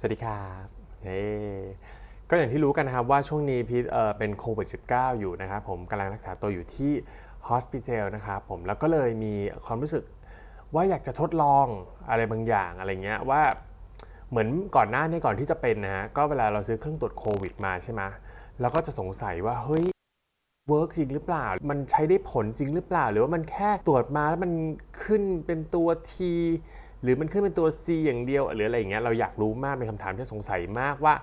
สวัสดีครับเฮ้ก็อย่างที่รู้กันนะครับว่าช่วงนี้พีทเป็นโควิด -19 อยู่นะครับผมกำลังรักษาตัวอยู่ที่ฮอสพิทอลนะครับผมแล้วก็เลยมีความรู้สึกว่าอยากจะทดลองอะไรบางอย่างอะไรเงี้ยว่าเหมือนก่อนหน้านี้ก่อนที่จะเป็นนะฮะก็เวลาเราซื้อเครื่องตรวจโควิดมาใช่ไหมเราก็จะสงสัยว่าเฮ้ยเวิร์กจริงหรือเปล่า มันใช้ได้ผลจริงหรือเปล่า หรือว่ามันแค่ตรวจมาแล้วมันขึ้นเป็นตัว T หรือมันขึ้นเป็นตัว C อย่างเดียวหรืออะไรอย่างเงี้ยเราอยากรู้มากเป็นคำถามที่สงสัยมากว่า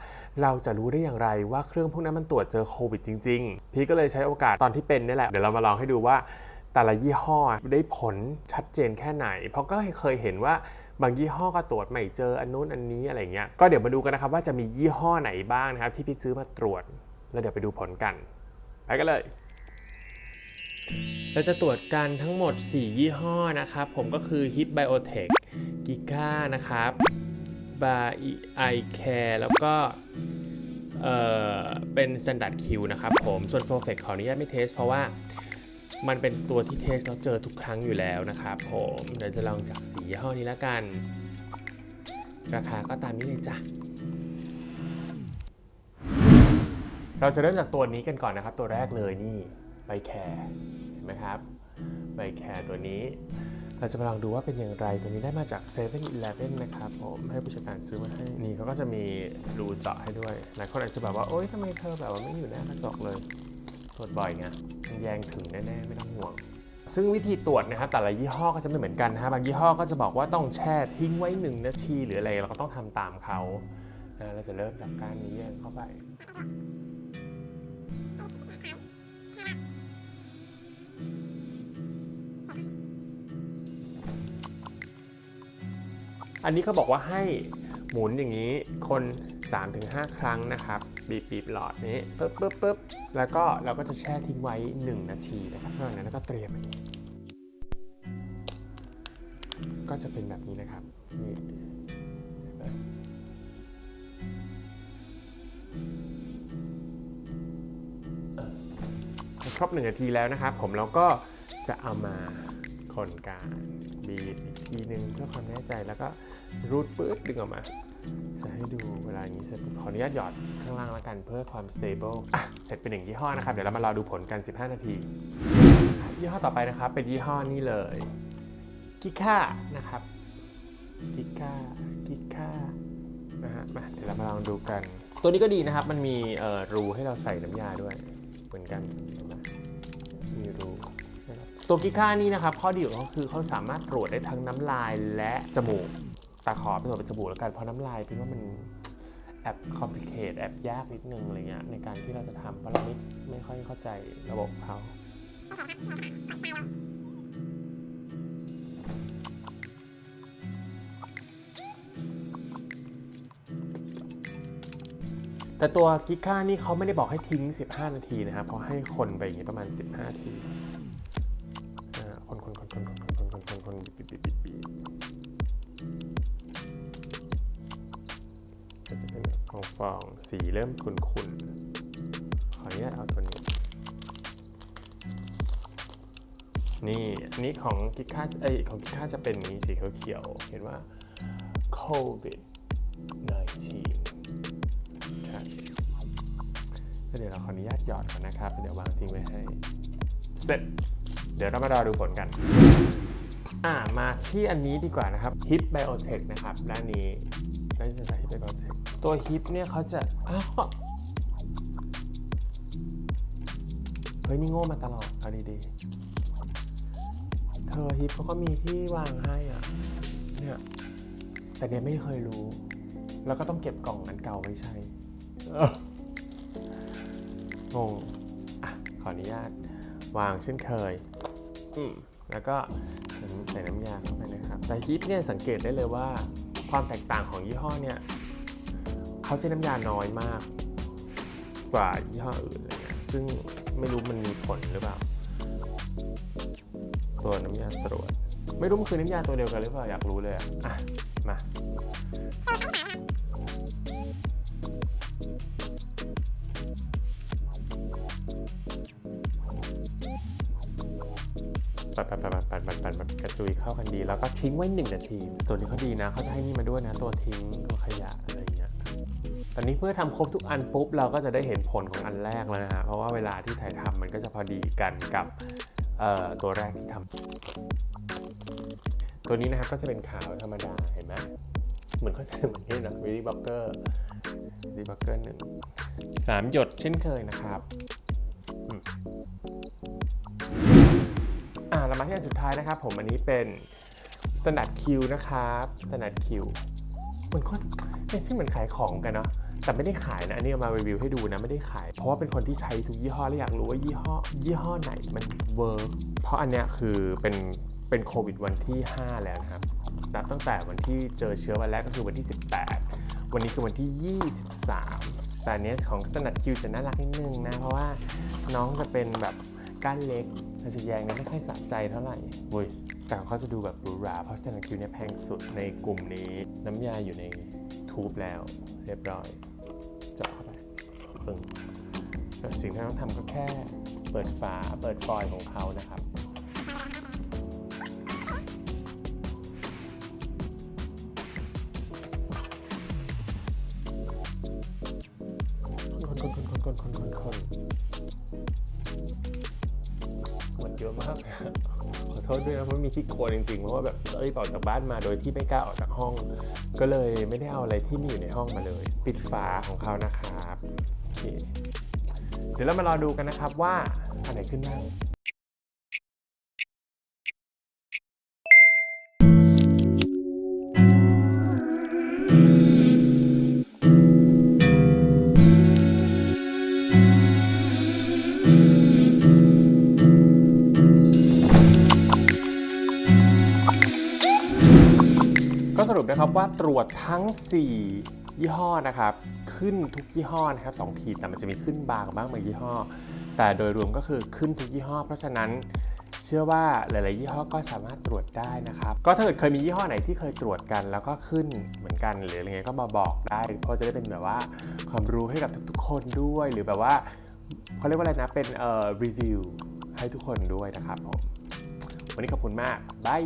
เราจะรู้ได้อย่างไรว่าเครื่องพวกนั้นมันตรวจเจอโควิดจริง ๆ พี่ก็เลยใช้โอกาสตอนที่เป็นนี่แหละเดี๋ยวเรามาลองให้ดูว่าแต่ละยี่ห้อได้ผลชัดเจนแค่ไหน เพราะก็เคยเห็นว่าบางยี่ห้อก็ตรวจไม่เจออันนู้นอันนี้อะไรเงี้ยก็เดี๋ยวมาดูกันนะครับว่าจะมียี่ห้อไหนบ้างนะครับที่พี่ซื้อมาตรวจ แล้วเดี๋ยวไปดูผลกันไปกันเลย เราจะตรวจกันทั้งหมด 4 ยี่ห้อนะครับ ผมก็คือ Hit Biotech Giga นะครับ b a i Care แล้วก็เอ่อเป็น Standard Q นะครับผม ส่วน f o r f e x ขออนุญาตไม่เทส เพราะว่ามันเป็นตัวที่เทสแล้วเจอทุกครั้งอยู่แล้วนะครับผมเดี๋ยวจะลองจากสียี่ห้อนี้แล้วกัน ราคาก็ตามนี้เลยจ้ะเราจะเริ่มจากตัวนี้กันก่อนนะครับ ตัวแรกเลยนี่ ใบแคร์เห็นไหมครับใบแคร์ตัวนี้ เราจะมาลองดูว่าเป็นอย่างไรตัวนี้ได้มาจาก7 e เ e ่ e อนะครับผมให้ผู้จัดการซื้อมาให้ นี่เขาก็จะมีรูเจาะให้ด้วยหลายคนอาจจะแบบว่า โอ๊ยทำไมเธอแบบว่าไม่อยู่หน้ากระจกเลย ตรวจบ่อยไงแยงถึงแน่ๆ ไม่ต้องห่วง ซึ่งวิธีตรวจนะครับแต่ละยี่ห้อก็จะไม่เหมือนกันนะฮะบางยี่ห้อก็จะบอกว่าต้องแช่ทิ้งไว้หนึ่งนาทีหรืออะไรเราก็ต้องทำตามเขาเราจะเริ่มจากการนี้แยงเข้าไป อันนี้เขาบอกว่าให้หมุนอย่างนี้คน 3-5 ครั้งนะครับ บีบบีบหลอดนี้ปึ๊บปึ๊บปึ๊บแล้วก็เราก็จะแช่ทิ้งไว้ 1 นาทีนะครับเท่านั้นแล้วก็เตรียมอันนี้ก็จะเป็นแบบนี้นะครับนี่ครบหนึ่งนาทีแล้วนะครับ ผมเราก็จะเอามา คนกลางบีบอีกทีหนึ่งเพื่อความแน่ใจแล้วก็รูดปื๊ดดึงออกมา จะให้ดูเวลานี้เสร็จขออนุญาตหยอดข้างล่างแล้วกันเพื่อความ stable อะเสร็จเป็นหนึ่งยี่ห้อนะครับ เดี๋ยวเรามารอดูผลกัน 15 นาที ยี่ห้อต่อไปนะครับ เป็นยี่ห้อนี้เลยกิค่านะครับกิค่ากิค่านะฮะมาเดี๋ยวเรามาลองดูกัน ตัวนี้ก็ดีนะครับ มันมีรูให้เราใส่น้ำยาด้วย เหมือนกันมีรูนะครับ ตัวกิค่านี่นะครับข้อดีของเขาคือเขาสามารถตรวจได้ทั้งน้ำลายและจมูกตาขอเป็นส่วนเป็นจมูกแล้วกันเพราะน้ำลายพี่ว่ามันแอบคอมพลีเคทแอบยากนิดนึงอะไรเงี้ยในการที่เราจะทำเพราะเราไม่ไม่ค่อยเข้าใจระบบเขาแต่ตัวกิก้านี่เขาไม่ได้บอกให้ทิ้ง 15 นาทีนะครับเขาให้คนไปอย่างงี้ประมาณ 15 นาที ฟอง สีเริ่มขุ่นๆ ขออนุญาตเอาตัวนี้ นี่อันนี้ของกิค่าเอ้ยของกิค่าจะเป็นนี้สีเขียวๆเห็นว่า COVID 19ครับแล้วเดี๋ยวเราขออนุญาตหยอดก่อนนะครับ เดี๋ยววางทิ้งไว้ให้ เสร็จ เดี๋ยวเรามารอดูผลกันอ่ามาที่อันนี้ดีกว่านะครับ Hip Biotech นะครับด้านนี้ ด้านจาก Hip Biotech ตัว Hip เนี่ยเขาจะอ้าวเฮ้ยนี่โง่มาตลอดเอาดีๆเธอ Hip เขาก็มีที่วางให้อะเนี่ยแต่เนี่ยไม่เคยรู้ แล้วก็ต้องเก็บกล่องอันเก่าไว้ใช้งงอะขออนุญาต วางเช่นเคย อืมแล้วก็ใส่น้ำยาเข้าไปนะครับ แต่ฮิปเนี่ยสังเกตได้เลยว่า ความแตกต่างของยี่ห้อเนี่ยเขาใช้น้ำยาน้อยมาก กว่ายี่ห้ออื่นเลยซึ่งไม่รู้มันมีผลหรือเปล่า ตัวน้ำยาตรวจ ไม่รู้มันคือน้ำยาตัวเดียวกันหรือเปล่าอยากรู้เลยอะอะมา ปัดปัดปัดปัดปัดปัดปัดปัดกระจุยเข้ากันดี แล้วก็ทิ้งไว้หนึ่งนาที ตัวนี้เขาดีนะเขาจะให้นี่มาด้วยนะ ตัวทิ้งตัวขยะอะไรเงี้ยตอนนี้เมื่อทำครบทุกอันปุ๊บเราก็จะได้เห็นผลของอันแรกแล้วนะฮะเพราะว่าเวลาที่ถ่ายทำมันก็จะพอดีกันกับตัวแรกที่ทำตัวนี้นะครับก็จะเป็นขาวธรรมดาเห็นไหมเหมือนเขาใส่เหมือนนี่นะวิดีบล็อกเกอร์วิดีบล็อกเกอร์หนึ่งสามหยดเช่นเคยนะครับ เรามาที่อันสุดท้ายนะครับ ผมอันนี้เป็น Standard Q นะครับ Standard Q มันก็เนี่ยชื่อเหมือนขายของกันเนาะแต่ไม่ได้ขายนะอันนี้เอามารีวิวให้ดูนะไม่ได้ขาย เพราะว่าเป็นคนที่ใช้ทุกยี่ห้อและอยากรู้ว่ายี่ห้อยี่ห้อไหนมันเวิร์กเพราะอันเนี้ยคือเป็นเป็นโควิดวันที่ 5 แล้วนะครับนับตั้งแต่วันที่เจอเชื้อวันแรกก็คือวันที่ 18 วันนี้คือวันที่ 23 แต่อันเนี้ยของ Standard Q จะน่ารักนิดนึงนะ เพราะว่าน้องจะเป็นแบบก้านเล็ก อาจจะแยงกันไม่ค่อยสะใจเท่าไหร่อุ้ยแต่เขาจะดูแบบหรูหราเพราะ Standard Q เนี่ยแพงสุดในกลุ่มนี้ น้ำยาอยู่ในทูบแล้ว เรียบร้อยเจาะเข้าไปปึ้งแล้วสิ่งที่เราต้องทำก็แค่เปิดฝาเปิดฟอยล์ของเขานะครับ มดเยอะมาก ขอโทษด้วยนะเพราะมีที่โกนจริงๆ เพราะว่าแบบเอ้ยออกจากบ้านมาโดยที่ไม่กล้าออกจากห้อง ก็เลยไม่ได้เอาอะไรที่มีอยู่ในห้องมาเลย ปิดฝาของเขานะครับโอเคเดี๋ยวเรามารอดูกันนะครับว่าอะไรขึ้นบ้าง ปนะครับว่าตรวจทั้ง 4 ยี่ห้อนะครับ ขึ้นทุกยี่ห้อนะครับสองขีดแต่มันจะมีขึ้นบางบ้างบางยี่ห้อ แต่โดยรวมก็คือขึ้นทุกยี่ห้อ เพราะฉะนั้นเชื่อว่าหลาย ๆ ยี่ห้อก็สามารถตรวจได้นะครับ ก็ถ้าเกิดเคยมียี่ห้อไหนที่เคยตรวจกัน แล้วก็ขึ้นเหมือนกันหรืออะไรเงี้ยก็มาบอกได้ เพราะจะได้เป็นแบบว่าความรู้ให้กับทุก ๆ คนด้วย หรือแบบว่าเขาเรียกว่าอะไรนะเป็นเอ่อรีวิวให้ทุกคนด้วยนะครับผมวันนี้ขอบคุณมากบาย